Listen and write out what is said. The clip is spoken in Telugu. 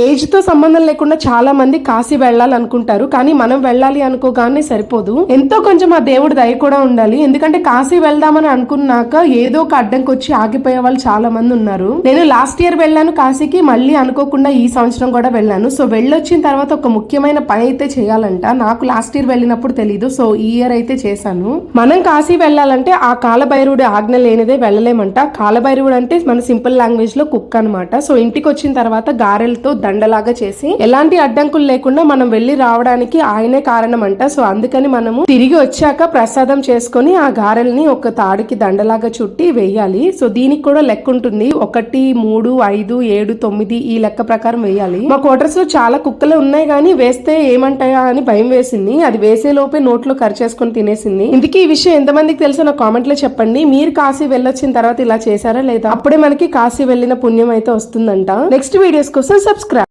ఏజ్తో సంబంధం లేకుండా చాలా మంది కాశీ వెళ్ళాలనుకుంటారు కానీ మనం వెళ్ళాలి అనుకోగానే సరిపోదు. ఎంతో కొంచెం ఆ దేవుడు దయ కూడా ఉండాలి. ఎందుకంటే కాశీ వెళ్దామని అనుకున్నాక ఏదో ఒక అడ్డంకి వచ్చి ఆగిపోయే వాళ్ళు చాలా మంది ఉన్నారు. నేను లాస్ట్ ఇయర్ వెళ్ళాను కాశీకి మళ్ళీ అనుకోకుండా ఈ సంవత్సరం కూడా వెళ్ళాను. సో వెళ్ళొచ్చిన తర్వాత ఒక ముఖ్యమైన పని అయితే చేయాలంట. నాకు లాస్ట్ ఇయర్ వెళ్ళినప్పుడు తెలియదు సో ఈ ఇయర్ అయితే చేశాను. మనం కాశీ వెళ్ళాలంటే ఆ కాలభైరుడి ఆజ్ఞ లేనిదే వెళ్ళలేమంట. కాలభైరవుడు అంటే మన సింపుల్ లాంగ్వేజ్లో కుక్ అనమాట సో ఇంటికి వచ్చిన తర్వాత గారెలతో దండలాగా చేసి ఎలాంటి అడ్డంకులు లేకుండా మనం వెళ్ళి రావడానికి ఆయనే కారణం అంట సో అందుకని మనము తిరిగి వచ్చాక ప్రసాదం చేసుకొని ఆ గారెల్ని ఒక తాడికి దండలాగా చుట్టి వేయాలి. సో దీనికి కూడా లెక్క ఉంటుంది. ఒకటి మూడు ఐదు ఏడు తొమ్మిది ఈ లెక్క ప్రకారం వేయాలి. మా క్వార్టర్స్లో చాలా కుక్కలు ఉన్నాయి కానీ వేస్తే ఏమంటాయా అని భయం వేసింది. అది వేసే లోపే నోట్లో కరిచేసుకొని తినేసింది. ఇందుకే ఈ విషయం ఎంతమందికి తెలుసో నా కామెంట్లో చెప్పండి. మీరు కాశీ వెళ్ళొచ్చిన తర్వాత ఇలా చేశారా లేదా? అప్పుడే మనకి కాశీ వెళ్ళిన పుణ్యం అయితే వస్తుందంట. నెక్స్ట్ వీడియోస్ కోసం సబ్స్క్రైబ్